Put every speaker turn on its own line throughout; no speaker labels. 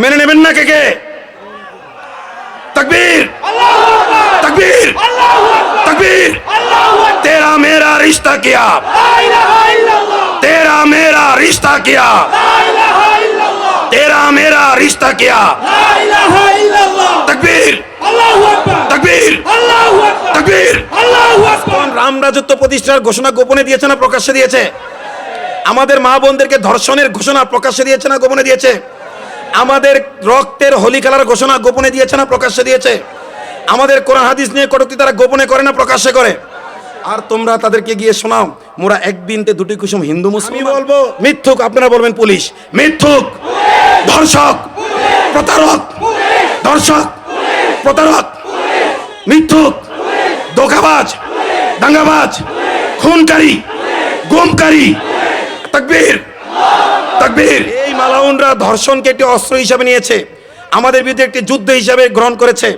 মেনে নেবেন না কে কে তকবীর তকবীর तकबीर तेरा मेरा रिश्ता किया तेरा मेरा रिश्ता किया तेरा मेरा रिश्ता किया तकबीर तकबीर तकबीर রাম রাজত্ব প্রতিষ্ঠার ঘোষণা গোপনে দিয়েছে না প্রকাশ্যে দিয়েছে আমাদের মা বোনদেরকে ধর্ষণের ঘোষণা প্রকাশ্যে দিয়েছে না গোপনে দিয়েছে আমাদের রক্তের হোলি খেলার ঘোষণা গোপনে দিয়েছে না প্রকাশ্যে দিয়েছে? আমাদের কোরআন হাদিস নিয়ে কটুক্তি তারা গোপনে করে না প্রকাশ্যে করে? আর তোমরা তাদেরকে গিয়ে শোনাও মোরা একদিনতে দুটি কুসুম হিন্দু মুসলিম বলব। মিথ্যুক আপনারা বলবেন পুলিশ। মিথ্যুক। ধর্ষক। প্রতারক। ধর্ষক। প্রতারক। মিথ্যুক। ধোকাবাজ। দাঙ্গাবাজ। খুনকারী। গুমকারী। তাকবীর। তাকবীর। এই মালাউনরা ধর্ষণকে একটি অস্ত্র হিসাবে নিয়েছে। আমাদের বিরুদ্ধে একটি যুদ্ধ হিসাবে গ্রহণ করেছে।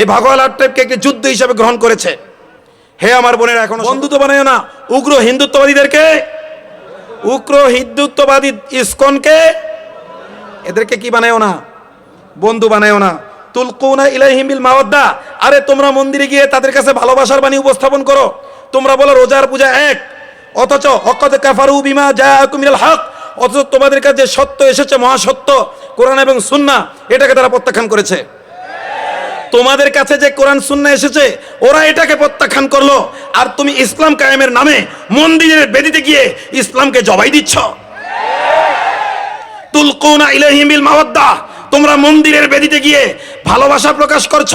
এই ভাগওয়াল আট্টেপকে একটি যুদ্ধ হিসাবে গ্রহণ করেছে। হে আমার বোনেরা এখন বন্ধুত্ব বানায় না। উগ্র হিন্দুত্ববাদীদেরকে? উগ্র হিন্দুত্ববাদী ইসকনকে? এদেরকে কি বানায়ও না? বন্ধু বানায়ও না। তুলকুনা ইলাইহিম বিল মাওয়াদ্দা। আরে তোমরা মন্দিরে গিয়ে তাদের কাছে ভালোবাসার বাণী উপস্থাপন করো। তোমরা বলো রোজার পূজা এক। অথচ অকদ কাফারু বিমা জাআকুম মিনাল হক। অথচ তোমাদের কাছে সত্য এসেছে, মহাসত্য, কোরআন এবং সুন্না, এটাকে তারা প্রত্যাখ্যান করেছে। তোমাদের কাছে যে কোরআন, সুন্না এসেছে, ওরা এটাকে প্রত্যাখ্যান করল। আর তুমি ইসলাম কায়েমের নামে মন্দিরের বেদিতে গিয়ে ইসলামকে জবাই দিচ্ছ। তুলকুনা ইলাইহিম বিল মাওয়াদ্দা, তোমরা মন্দিরের বেদিতে গিয়ে ভালোবাসা প্রকাশ করছ।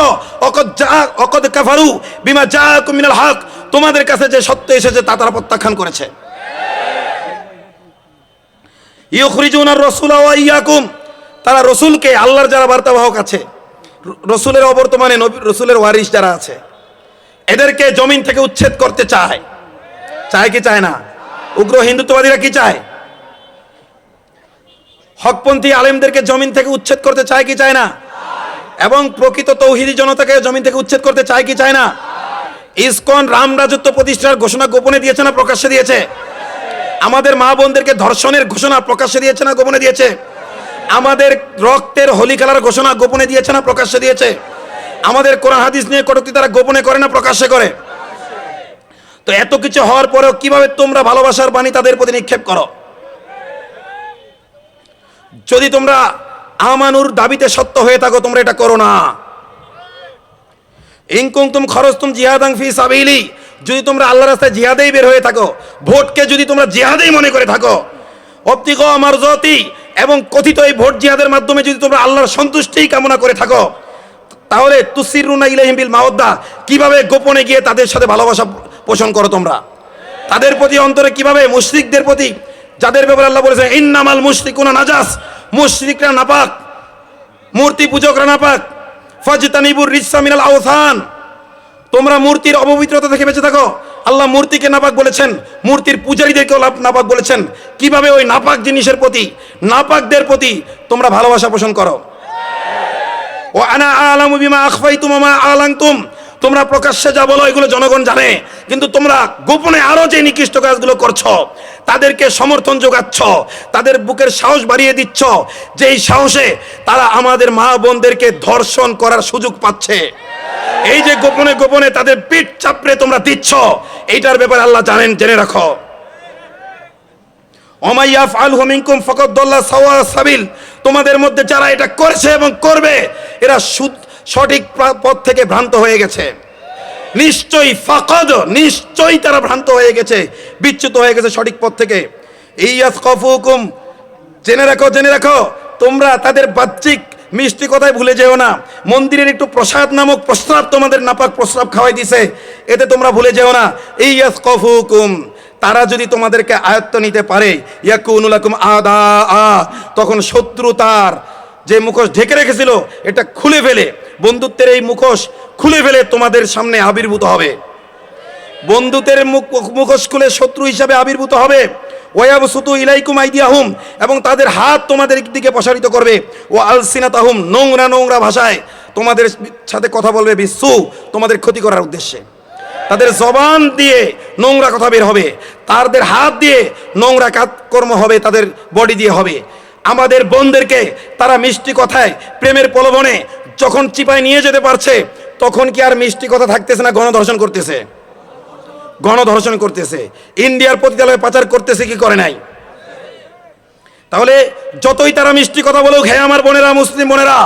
অকদ যা অকদ কাফারু বিমা জাআকুম মিনাল হক, তোমাদের কাছে যে সত্য এসেছে, তা তারা প্রত্যাখ্যান করেছে। ইউখরিজুনার রাসূলা ইয়াকুম। তারা রসুলকে, আল্লাহর যারা বার্তাবাহক আছে, রসুলের অবর্তমানে রসুলের ওয়ারিস যারা আছে, এদেরকে জমিন থেকে উচ্ছেদ করতে চায়। চায় কি চায় না? উগ্র হিন্দুত্ববাদীরা কি চায়? হকপন্থী আলেমদেরকে জমিন থেকে উচ্ছেদ করতে চায় কি চায় না? এবং প্রকৃত তৌহিদি জনতাকে জমিন থেকে উচ্ছেদ করতে চায় কি চায় না? ইসকন রাম রাজত্ব প্রতিষ্ঠার ঘোষণা গোপনে দিয়েছে না প্রকাশ্যে দিয়েছে? আমাদের মা বোনদেরকে ধর্ষণের ঘোষণা প্রকাশ্যে দিয়েছে না গোপনে দিয়েছে? আমাদের রক্তের হোলি খেলার ঘোষণা গোপনে দিয়েছে না প্রকাশ্যে দিয়েছে? আমাদের কোরআন হাদিস নিয়ে কটুক্তি তারা গোপনে করে না প্রকাশ্যে করে? তো এত কিছু হওয়ার পরেও কীভাবে তোমরা ভালোবাসার বাণী তাদের প্রতি নিক্ষেপ করো? যদি তোমরা আমানুর দাবিতে সত্য হয়ে থাকো, তোমরা এটা করো না। ইনকুম তুম খরচ তুম জিহাদাং ফি সাবিলি। যদি তোমরা আল্লাহ রাস্তায় জিহাদেই বের হয়ে থাকো, ভোটকে যদি তোমরা জিহাদেই মনে করে থাকো অপ্তিক আমার জতি এবং কথিত এই ভোট জিহাদের মাধ্যমে যদি তোমরা আল্লাহর সন্তুষ্টিই কামনা করে থাকো, তাহলে তুসিরুনা ইলাইহিম বিল মাওদ্দা কীভাবে গোপনে গিয়ে তাদের সাথে ভালোবাসা পোষণ করো তোমরা? তাদের প্রতি অন্তরে কীভাবে মুশরিকদের প্রতি, যাদের ব্যাপারে আল্লাহ বলেছেন, ইন্নামাল মুশরিকুনা নাজাস মুশরিকরা নাপাক, মূর্তি পূজকরা নাপাক, ফাজতানিবুর রিসা মিনাল আওসান তোমরা মূর্তির অপবিত্রতা থেকে বেঁচে থাকো। আল্লাহ মূর্তিকে নাপাক বলেছেন। মূর্তির পূজারীদেরকেও নাপাক বলেছেন। কীভাবে ওই নাপাক জিনিসের প্রতি, নাপাকদের প্রতি তোমরা ভালোবাসা পোষণ করো? ও আনা আলামু বিমা আখফাইতুম মা আলাংতুম। তোমরা প্রকাশ্যে যা বলো, এগুলো জনগণ জানে। কিন্তু তোমরা গোপনে আরও যে নিকৃষ্ট কাজগুলো করছ, তাদেরকে সমর্থন যোগাচ্ছ, তাদের বুকের সাহস বাড়িয়ে দিচ্ছ, যেই সাহসে তারা আমাদের মা বোনদেরকে ধর্ষণ করার সুযোগ পাচ্ছে। এই যে গোপনে গোপনে তাদের পিঠ চাপড়ে তোমরা দিচ্ছ, এইটার ব্যাপারে আল্লাহ জানেন, জেনে রাখো। অমাইয়াফ আল সাবিল। তোমাদের মধ্যে যারা এটা করেছে এবং করবে, এরা সঠিক পথ থেকে ভ্রান্ত হয়ে গেছে। নিশ্চয়ই ফাকদ, নিশ্চয়ই তারা ভ্রান্ত হয়ে গেছে, বিচ্যুত হয়ে গেছে সঠিক পথ থেকে। ইয়াস কফুকুম জেনে রাখো জেনে রাখো, তোমরা তাদের বাহ্যিক মিষ্টি কথায় ভুলে যেও না। মন্দিরের একটু প্রসাদ নামক প্রস্রাব তোমাদের নাপাক প্রস্রাব খাওয়াই দিছে। এতে তোমরা ভুলে যেও না। ইয়াস কফুকুম তারা যদি তোমাদেরকে আয়ত্ত নিতে পারে, ইয়াকুনুলাকুম আদা আ তখন শত্রু তার যে মুখোশ ঢেকে রেখেছিল, এটা খুলে ফেলে। বন্ধুত্বের এই মুখোশ খুলে ফেলে তোমাদের সামনে আবির্ভূত হবে। বন্ধুত্বের মুখ- মুখোশ খুলে শত্রু হিসাবে আবির্ভূত হবে। ওয়াব সুতু ইলাইকুম আইদিয়াহুম, এবং তাদের হাত তোমাদের দিকে প্রসারিত করবে। ও আলসিনাতাহুম, নোংরা নোংরা ভাষায় তোমাদের সাথে কথা বলবে বিশ্বু তোমাদের ক্ষতি করার উদ্দেশ্যে। তাদের জবান দিয়ে নোংরা কথা বের হবে, তাদের হাত দিয়ে নোংরা কাজকর্ম হবে, তাদের বডি দিয়ে হবে। আমাদের বোনদেরকে তারা মিষ্টি কথায়, প্রেমের প্রলোভনে যখন চিপায় নিয়ে যেতে পারছে, তখন কি আর মিষ্টি কথা থাকতেছে না গণধর্ষণ করতেছে? গণধর্ষণ করতেছে। ইন্ডিয়ার পতিতালয়ে পাচার করতেছে কি করে নাই? তাহলে যতই তারা মিষ্টি কথা বলুক, হে আমার বোনেরা, মুসলিম বোনেরা,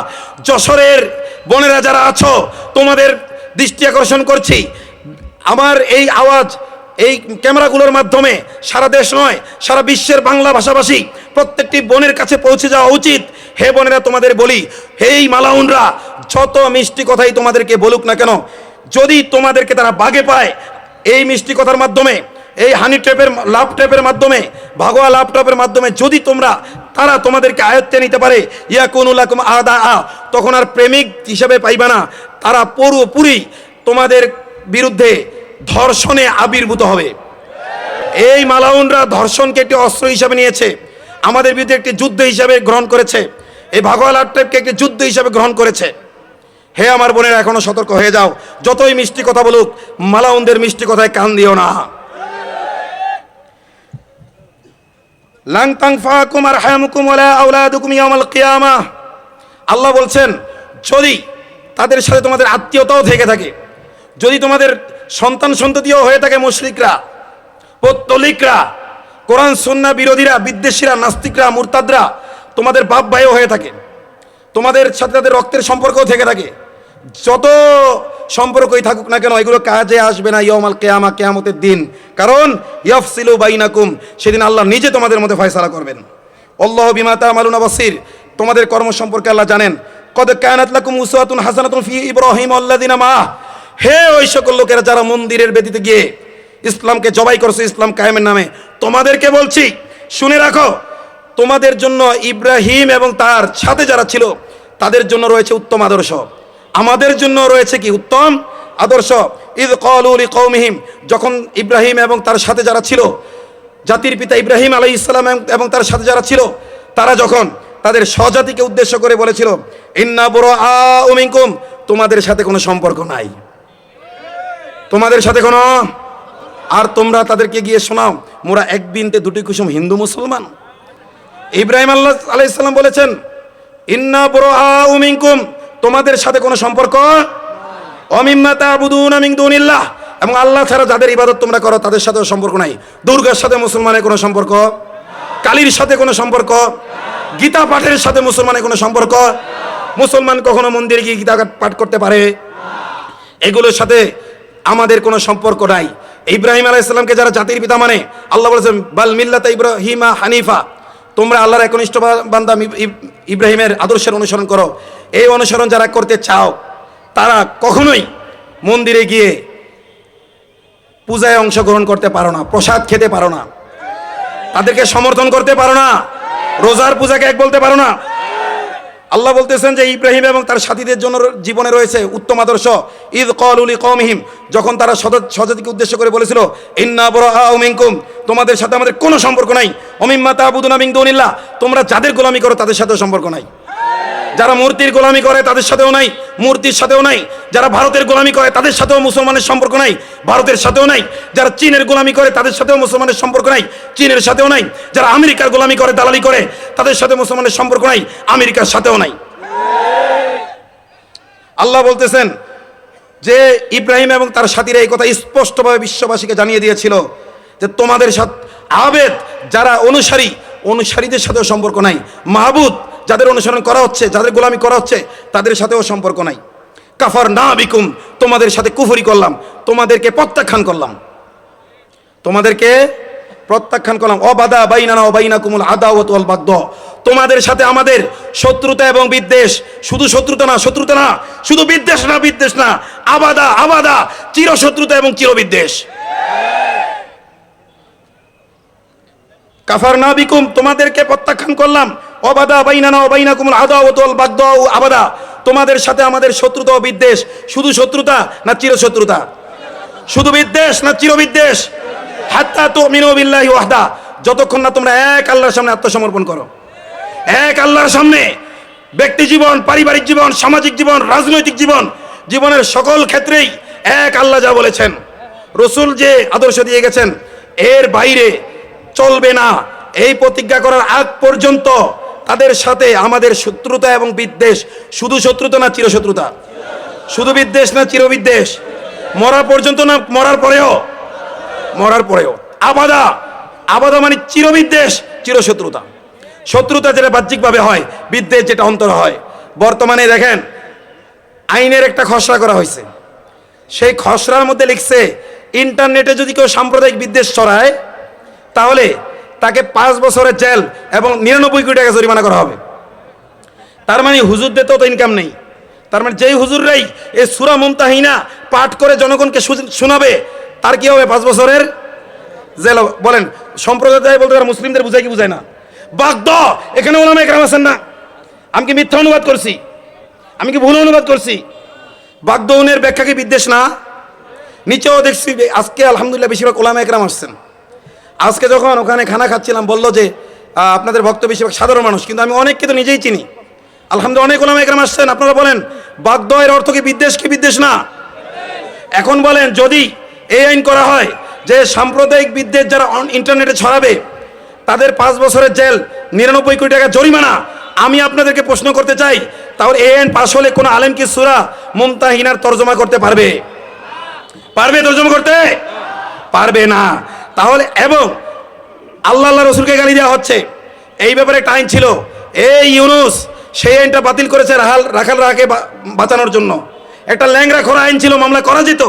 যশোরের বোনেরা যারা আছো, তোমাদের দৃষ্টি আকর্ষণ করছি। আমার এই আওয়াজ, এই ক্যামেরাগুলোর মাধ্যমে সারা দেশ নয়, সারা বিশ্বের বাংলা ভাষাভাষী প্রত্যেকটি বোনের কাছে পৌঁছে যাওয়া উচিত। হে বোনেরা, তোমাদের বলি, হেই মালাউনরা, যত মিষ্টি কথাই তোমাদেরকে বলুক না কেন, যদি তোমাদেরকে তারা বাগে পায় এই মিষ্টি কথার মাধ্যমে, এই হানি ট্রেপের লাভ ট্রেপের মাধ্যমে ভাগোয়া লাভ ট্রেপের মাধ্যমে যদি তোমরা, তারা তোমাদেরকে আয়ত্তে নিতে পারে ইয়া কোনুলাকুম আদা আ তখন আর প্রেমিক হিসেবে পাইবা না। তারা পুরোপুরি তোমাদের বিরুদ্ধে ধর্ষণে আবির্ভূত হবে। এই মালাউনরা ধর্ষণকে একটি অস্ত্র হিসাবে নিয়েছে, আমাদের বিরুদ্ধে একটি যুদ্ধ হিসাবে গ্রহণ করেছে, এই ভাগোয়া লাভ ট্রেপকে একটি যুদ্ধ হিসাবে গ্রহণ করেছে। হে আমার বোনেরা, এখনও সতর্ক হয়ে যাও। যতই মিষ্টি কথা বলুক, মালাউনদের মিষ্টি কথায় কান দিও না। আল্লাহ বলছেন, যদি তাদের সাথে তোমাদের আত্মীয়তাও থেকে থাকে, যদি তোমাদের সন্তান সন্ততিও হয়ে থাকে মুশরিকরা, পত্তলিকরা, কোরআন সন্না বিরোধীরা, বিদ্বেষীরা, নাস্তিকরা, মুরতাদরা, তোমাদের বাপ ভাইও হয়ে থাকে, তোমাদের সাথে তাদের রক্তের সম্পর্কও থেকে থাকে যত সম্পর্কই থাকুক না কেন, এগুলো কাজে আসবে না ইয়মাল কেয়ামা, কেয়ামতের দিন। কারণ, ইয়ফসিলু বাইনাকুম, সেদিন আল্লাহ নিজে তোমাদের মধ্যে ফয়সালা করবেন। আল্লাহ বিমা তামালুনা বাসির, তোমাদের কর্ম সম্পর্কে আল্লাহ জানেন। কদ কায়নাত লাকুম উসওয়াতুন হাসানাতুন ফি ইব্রাহিম আল্লাযিনা মা হে ওই সকল লোকেরা যারা মন্দিরের বেদিতে গিয়ে ইসলামকে জবাই করছে, ইসলাম কায়েমের নামে, তোমাদেরকে বলছি, শুনে রাখো, তোমাদের জন্য ইব্রাহিম এবং তার সাথে যারা ছিল, তাদের জন্য রয়েছে উত্তম আদর্শ। আমাদের জন্য রয়েছে কি উত্তম? আদর্শ। ঈদ কৌলি কৌমিহিম যখন ইব্রাহিম এবং তার সাথে যারা ছিল, জাতির পিতা ইব্রাহিম আলাই ইসলাম এবং তার সাথে যারা ছিল, তারা যখন তাদের স্বজাতিকে উদ্দেশ্য করে বলেছিল, ইন্না বড় আমিনকুম তোমাদের সাথে কোনো সম্পর্ক নাই। তোমাদের সাথে কোনো? আর তোমরা তাদেরকে গিয়ে শোনাও, মোরা এক বিনতে দুটি কুসুম হিন্দু মুসলমান। ইব্রাহিম আল্লাহ আলাইসাল্লাম বলেছেন, ইন্না বড় আমিনকুম তোমাদের সাথে কোনো সম্পর্ক? অমিম্মা তাবুদুন আমিন এবং আল্লাহ ছাড়া যাদের ইবাদত তোমরা করো, তাদের সাথেও সম্পর্ক নাই। দুর্গার সাথে মুসলমানের কোনো সম্পর্ক? কালীর সাথে কোনো সম্পর্ক? গীতা পাঠের সাথে মুসলমানের কোনো সম্পর্ক? মুসলমান কখনো মন্দিরে গিয়ে গীতা পাঠ করতে পারে? এগুলোর সাথে আমাদের কোনো সম্পর্ক নাই। ইব্রাহিম আলাইসাল্লামকে যারা জাতির পিতা মানে আল্লাহ বলেছেন, বাল মিল্লাতা ইব্রাহিমা হানিফা। তোমরা আল্লাহর একনিষ্ঠ বান্দা ইব্রাহিমের আদর্শের অনুসরণ করো। এই অনুসরণ যারা করতে চাও, তারা কখনোই মন্দিরে গিয়ে পূজায় অংশগ্রহণ করতে পারো না, প্রসাদ খেতে পারো না। তাদেরকে সমর্থন করতে পারো না। রোজার পূজাকে এক বলতে পারো না। আল্লাহ বলতেছেন যে ইব্রাহিম এবং তার সাথীদের জন্য জীবনে রয়েছে উত্তম আদর্শ। ঈদ কলুলি কমহিম যখন তারা স্বজাতিকে উদ্দেশ্য করে বলেছিল, ইন্না বড় আমিনকুম তোমাদের সাথে আমাদের কোনো সম্পর্ক নাই। অমিম্মা তাবুদুন আমিন দৌনিল্লা তোমরা যাদের গোলামি করো তাদের সাথে সম্পর্ক নাই। যারা মূর্তির গোলামি করে, তাদের সাথেও নাই। মূর্তির সাথেও নাই। যারা ভারতের গোলামি করে, তাদের সাথেও মুসলমানের সম্পর্ক নাই। ভারতের সাথেও নাই। যারা চীনের গোলামি করে, তাদের সাথেও মুসলমানের সম্পর্ক নাই। চীনের সাথেও নাই। যারা আমেরিকার গোলামি করে, দালালি করে, তাদের সাথে মুসলমানের সম্পর্ক নাই। আমেরিকার সাথেও নাই। আল্লাহ বলতেছেন যে ইব্রাহিম এবং তার সাথীরা এই কথা স্পষ্টভাবে বিশ্ববাসীকে জানিয়ে দিয়েছিল যে তোমাদের সাথে আবেদ যারা অনুসারী, অনুসারীদের সাথেও সম্পর্ক নাই। মাহবুদ যাদের অনুসরণ করা হচ্ছে, যাদের গোলামি করা হচ্ছে, তাদের সাথেও সম্পর্ক নাই। কাফার না বিকুম তোমাদের সাথে কুফরি করলাম, তোমাদেরকে প্রত্যাখ্যান করলাম। তোমাদেরকে প্রত্যাখ্যান করলাম। অবাদা বাইনানা অবাইনা কুমুল আদাওয়াত ওয়াল বাগদ। তোমাদের সাথে আমাদের শত্রুতা এবং বিদ্বেষ, শুধু শত্রুতা না শত্রুতা না, শুধু বিদ্বেষ না বিদ্বেষ না, আবাদা আবাদা, চিরশত্রুতা এবং চিরবিদ্বেষ। কাফার না বিকুম তোমাদেরকে প্রত্যাখ্যান করলাম অবাদা বাইনানা অবাইনা কুমুল ওয়াল বাগদ আবাদা। তোমাদের সাথে আমাদের শত্রুতা ও বিদ্বেষ। শুধু শত্রুতা না চিরশত্রুতা? শুধু বিদ্বেষ না চিরবিদ্বেষ? হাত্তা তো মিনবিল্লাহি ওয়াহদা। যতক্ষণ না তোমরা এক আল্লাহর সামনে আত্মসমর্পণ করো। এক আল্লাহর সামনে ব্যক্তি জীবন, পারিবারিক জীবন, সামাজিক জীবন, রাজনৈতিক জীবন, জীবনের সকল ক্ষেত্রেই এক আল্লাহ যা বলেছেন। রসুল যে আদর্শ দিয়ে গেছেন, এর বাইরে চলবে না। এই প্রতিজ্ঞা করার আগ পর্যন্ত তাদের সাথে আমাদের শত্রুতা এবং বিদ্বেষ। শুধু শত্রুতা না চিরশত্রুতা? শুধু বিদ্বেষ না চিরবিদ্বেষ? মরা পর্যন্ত না মরার পরেও? মরার পরেও। আবাদা। আবাদা মানে চিরবিদ্বেষ, চিরশত্রুতা। শত্রুতা যেটা বাহ্যিকভাবে হয়, বিদ্বেষ যেটা অন্তর হয়। বর্তমানে দেখেন, আইনের একটা খসড়া করা হয়েছে। সেই খসড়ার মধ্যে লিখছে, ইন্টারনেটে যদি কেউ সাম্প্রদায়িক বিদ্বেষ ছড়ায়, তাহলে তাকে পাঁচ বছরের জেল এবং নিরানব্বই কোটি টাকা জরিমানা করা হবে। তার মানে হুজুরদের তো ইনকাম নেই। তার মানে যেই হুজুররাই এই সুরা মমতাহিনা পাঠ করে জনগণকে শোনাবে, তার কি হবে পাঁচ বছরের জেল বলেন, সম্প্রদায় বলতে তারা মুসলিমদের বুঝায় কি বুঝায় না। বাগদ এখানে ওলামা একরাম আছেন না। আমি কি মিথ্যা অনুবাদ করছি? আমি কি ভুল অনুবাদ করছি? বাগদৌনের ব্যাখ্যা কি বিদ্বেষ না? নিচেও দেখছি, আজকে আলহামদুলিল্লাহ বেশিরভাগ ওলামা একরাম আসছেন। আজকে যখন ওখানে খানা খাচ্ছিলাম, বলল যে আপনাদের ভক্ত বেশিরভাগ সাধারণ মানুষ, কিন্তু আমি অনেককে তো নিজেই চিনি। আলহামদুলিল্লাহ, অনেক ওলামা একরাম আসছেন। আপনারা বলেন, বাগদ এর অর্থ কি বিদ্বেষ কি বিদ্বেষ না? এখন বলেন, যদি এই আইন করা হয় যে সাম্প্রদায়িক বিদ্বেষ যারা ইন্টারনেটে ছড়াবে, তাদের পাঁচ বছরের জেল, নিরানব্বই কোটি টাকা জরিমানা, আমি আপনাদেরকে প্রশ্ন করতে চাই, তাহলে এই আইন পাশ হলে কোনো আলেম কি সুরা মমতাহিনার তর্জমা করতে পারবে? পারবে তর্জমা করতে? পারবে না। তাহলে এবং আল্লাহ আল্লাহ রসুলকে গালি দেওয়া হচ্ছে। এই ব্যাপারে আইন ছিল। এই ইউনুস, সেই আইনটা বাতিল করেছে রাখাল রাখাল রাহাকে বাঁচানোর জন্য। একটা ল্যাংরা খোরা আইন ছিল, মামলা করা যেত।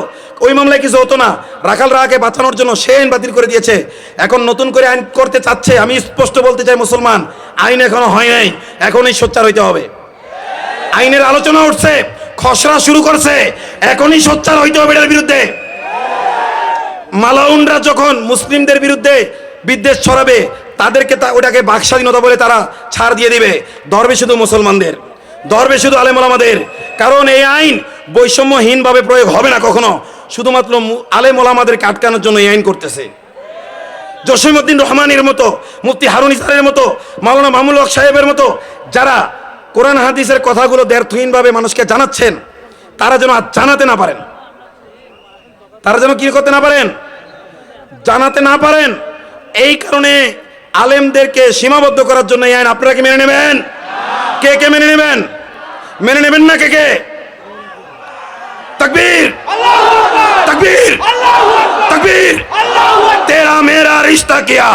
ওই মামলায় কিছু হতো না। রাখাল রাহাকে বাঁচানোর জন্য সে আইন বাতিল করে দিয়েছে। এখন নতুন করে আইন করতে চাচ্ছে। আমি স্পষ্ট বলতে চাই, মুসলমান, আইন এখনও হয় নাই। এখনই সোচ্চার হইতে হবে। আইনের আলোচনা উঠছে, খসড়া শুরু করছে। এখনই সোচ্চার হইতে হবে এটার বিরুদ্ধে। মালাউনরা যখন মুসলিমদের বিরুদ্ধে বিদ্বেষ ছড়াবে, তাদেরকে তা ওটাকে বাক স্বাধীনতা বলে তারা ছাড় দিয়ে দিবে। ধরবে শুধু মুসলমানদের। ধরবে শুধু আলেম ওলামাদের। কারণ এই আইন বৈষম্যহীনভাবে প্রয়োগ হবে না কখনো। শুধুমাত্র মু- আলেম ওলামাদেরকে আটকানোর জন্য এই আইন করতেছে। জসিমউদ্দিন রহমানের মতো, মুফতি হারুন ইসলামের মতো, মাওলানা মামুল হক সাহেবের মতো, যারা কোরআন হাদিসের কথাগুলো দ্ব্যর্থহীনভাবে মানুষকে জানাচ্ছেন, তারা যেন আর জানাতে না পারেন। তারা যেন কি করতে না পারেন জানাতে না পারেন এই কারণে আলেমদেরকে সীমাবদ্ধ করার জন্য এই আইন আপনারা কি মেনে নেবেন কে কে মেনে নেবেন মেনে নেবেন না কে কে তকবীর তকবীর তকবীর तेरा मेरा रिश्ता किया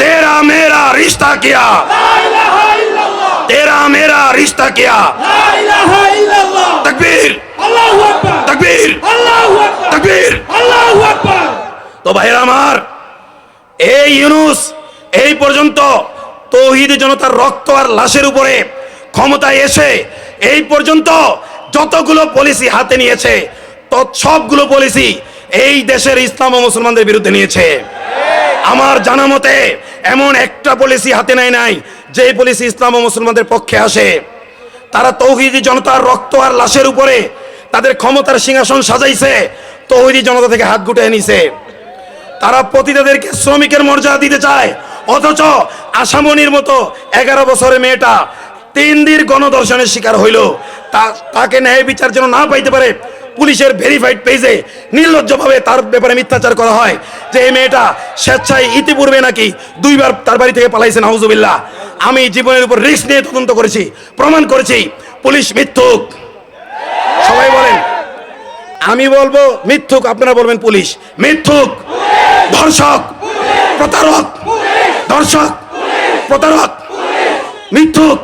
तेरा मेरा रिश्ता किया तेरा मेरा रिश्ता किया तकबीर আল্লাহু তো ভাইরা আমার এই ইউনুস এই পর্যন্ত তৌহিদ জনতার রক্ত আর লাশের উপরে ক্ষমতায় এসে এই পর্যন্ত যতগুলো পলিসি হাতে নিয়েছে তৎ সবগুলো পলিসি এই দেশের ইসলাম ও মুসলমানদের বিরুদ্ধে নিয়েছে। আমার জানা মতে এমন একটা পলিসি হাতে নেয় নাই যে পলিসি ইসলাম ও মুসলমানদের পক্ষে আসে। তারা তৌহিদি জনতার রক্ত আর লাশের উপরে তাদের ক্ষমতার সিংহাসন সাজাইছে, তৌহিদি জনতা থেকে হাত গুটিয়ে নিছে। তারা পতিতাদেরকে শ্রমিকের মর্যাদা দিতে চায়, অথচ আসামনির মতো এগারো বছরের মেয়েটা তিন দিন গণদর্শনের শিকার হইল। তাকে ন্যায় বিচার যেন না পাইতে পারে, পুলিশের ভেরিফাইড পেজে নির্লজ্জভাবে তার ব্যাপারে মিথ্যাচার করা হয় যে এই মেয়েটা স্বেচ্ছায় ইতিপূর্বে নাকি দুইবার তার বাড়ি থেকে পালাইছে নাহুজুবিল্লাহ আমি জীবনের উপর রিস্ক নিয়ে তদন্ত করেছি, প্রমাণ করেছি, পুলিশ মিথ্যুক। সবাই বলেন। আমি বলব, মিথ্যুক, আপনারা বলবেন পুলিশ। মিথ্যুক, ধর্ষক, প্রতারক ধর্ষক, প্রতারক, মিথ্যুক,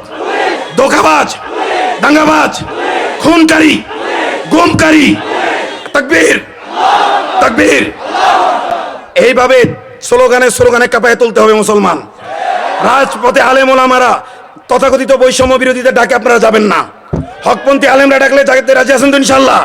ধোকাবাজ, দাঙ্গাবাজ, খুনকারী, গুমকারী, তকবীর তকবীর। এইভাবে স্লোগানে স্লোগানে কাঁপায় তুলতে হবে মুসলমান। রাজপথে আলেম ওলামারা তথাকথিত বৈষম্য বিরোধীদের ডাকে আপনারা যাবেন না। হকপন্থী আলেমরা ডাকলে যাতে রাজি আছেন তো ইনশাল্লাহ